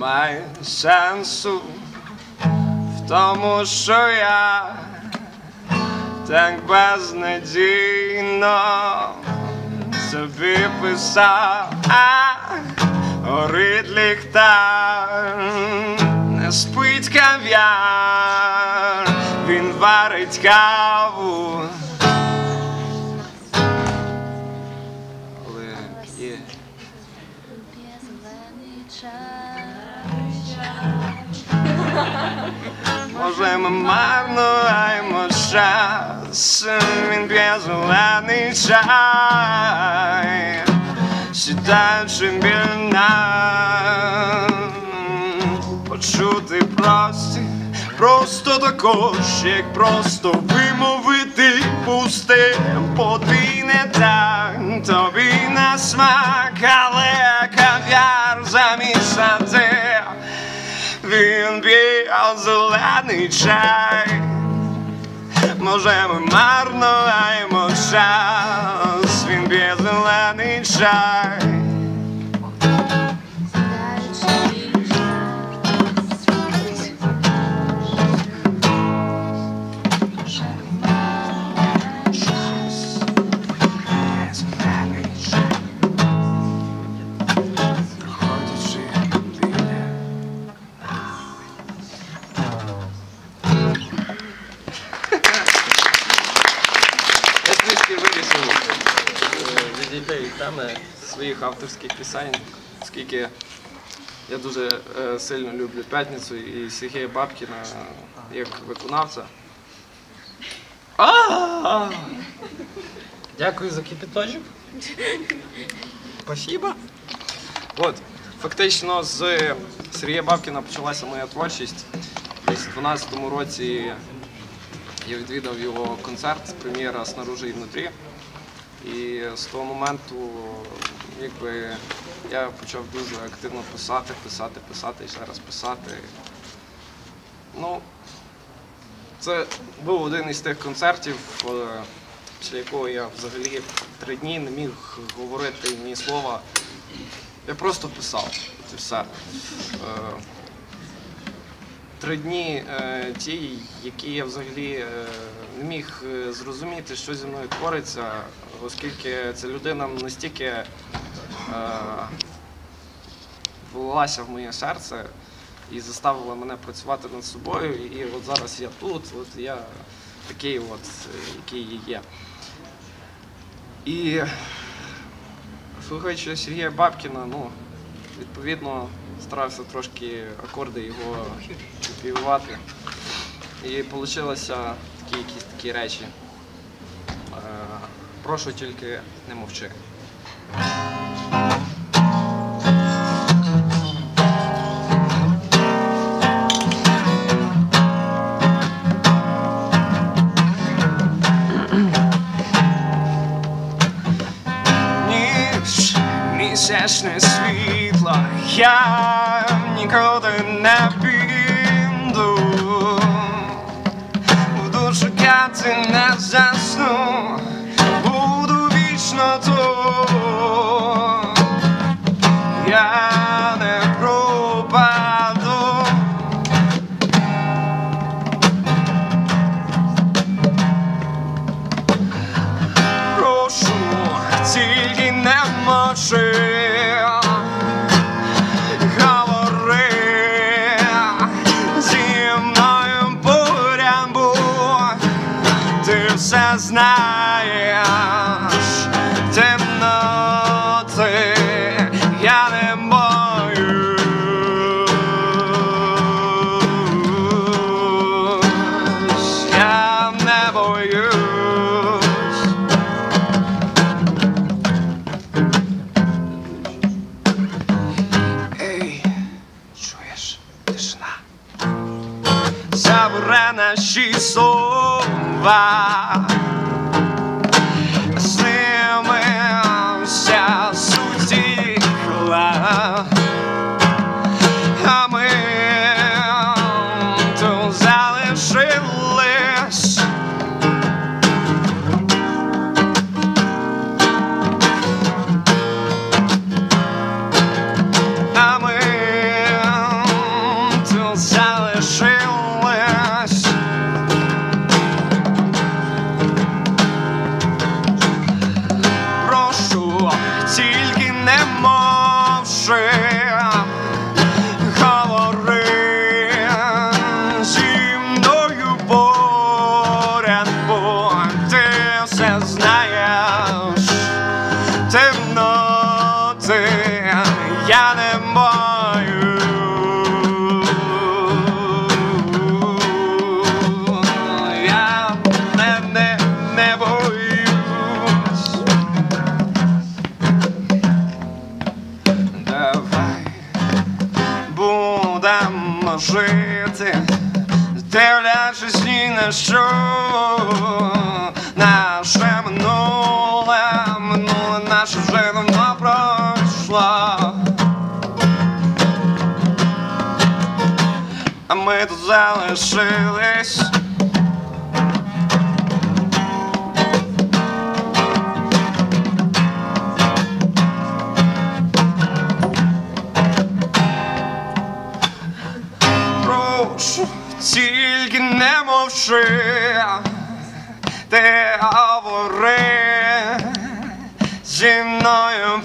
немає сенсу в тому, що я так безнадійно собі писав, а горить ліхтар, не спить кав'яр, він варить каву. Є. Ми гаємо час, він п'є зелений чай, сідаючи біля почути прості, просто також, як просто вимовити пусте, подвійне так, тобі на смак, зелений чай. Може, ми марно час, він б'є зелений чай. Е, теми своїх авторських пісень, оскільки я дуже е, сильно люблю п'ятницю і Сергія Бабкіна як виконавця. Дякую за кипяточок. Спасибо. От, фактично з Сергія Бабкіна почалася моя творчість. Десь у 12-му році я відвідав його концерт, прем'єра «Снаружи і внутрі. І з того моменту якби, я почав дуже активно писати, писати, писати і ще раз писати. Ну, це був один із тих концертів, е, після якого я взагалі три дні не міг говорити ні слова. Я просто писав. Це все. Е, Три дні е, ті, які я взагалі не міг зрозуміти, що зі мною твориться, оскільки ця людина настільки е, влилася в моє серце і заставила мене працювати над собою. І от зараз я тут, от я такий, от, який є. І слухаючи Сергія Бабкіна, ну, відповідно, старався трошки акорди його копіювати. І вийшло такі якісь такі речі. Прошу тільки не мовчи. ніч, місячне світло, я ніколи Я не пропаду. Прошу, тільки не мовчи. Слова. say дивлячись ні на що, наше минуле, минуле наше вже давно пройшло. А ми тут залишились. Прошу, тільки не мовши, ти говори зі мною